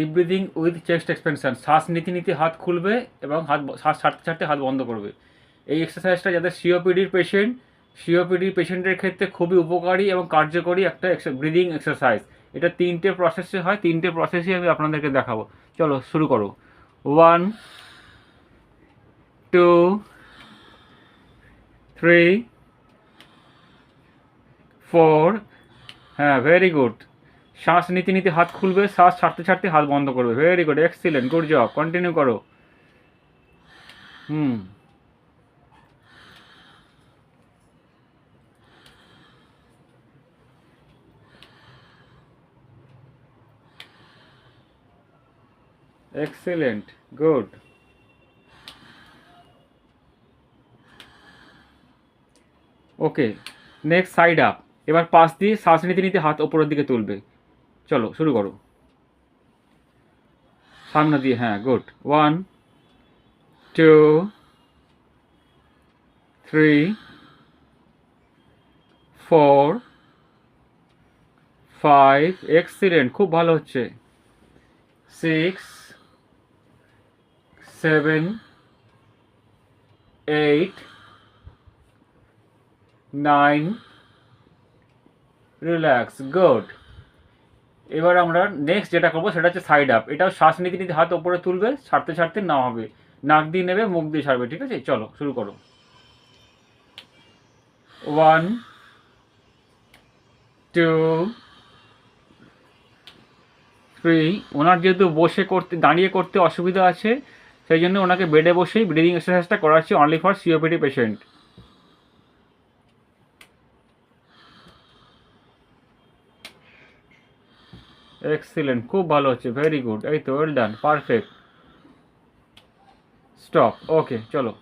Deep breathing with chest expansion শ্বাস নিতে নিতে হাত খুলবে এবং হাত শ্বাস ছাড়তে ছাড়তে হাত বন্ধ করবে। এই এক্সারসাইজটা যাদের সিওপিডির পেশেন্ট সিওপিডির পেশেন্টের ক্ষেত্রে খুবই উপকারী এবং কার্যকরী একটা ব্রিদিং এক্সারসাইজ এটা তিনটে প্রসেসে হয়, তিনটে প্রসেসই আমি আপনাদেরকে দেখাবো। চলো, শুরু করো। ওয়ান টু থ্রি ফোর হ্যাঁ ভেরি গুড শ্বাস নিতে নিতে হাত খুলবে শ্বাস ছাড়তে ছাড়তে হাত বন্ধ করবে। Very good excellent good job continue করো। হুম। Excellent good okay next side up এবার পাশ দিয়ে শ্বাস নিতে নিতে হাত ওপরের দিকে তুলবে। চলো, শুরু করো। সামনে দিয়ে হ্যাঁ good. One two three four five excellent খুব ভালো হচ্ছে। Six seven eight nine relax good এবার আমরা নেক্সট যেটা করব সেটা হচ্ছে সাইড আপ এটাও শ্বাস নিতে নিতে হাত ওপরে তুলবে, ছাড়তে ছাড়তে না হবে। নাক দিয়ে নেবে, মুখ দিয়ে ছাড়বে ঠিক আছে? চলো, শুরু করো। ওয়ান টু থ্রি ওনার যেহেতু বসে করতে, দাঁড়িয়ে করতে অসুবিধা আছে, সেই জন্য ওনাকে বেডে বসেই ব্রিদিং এক্সারসাইজটা করাচ্ছি only for COPD patient excellent খুব ভালো হচ্ছে। ভেরি গুড এই তো well done perfect stop okay চলো।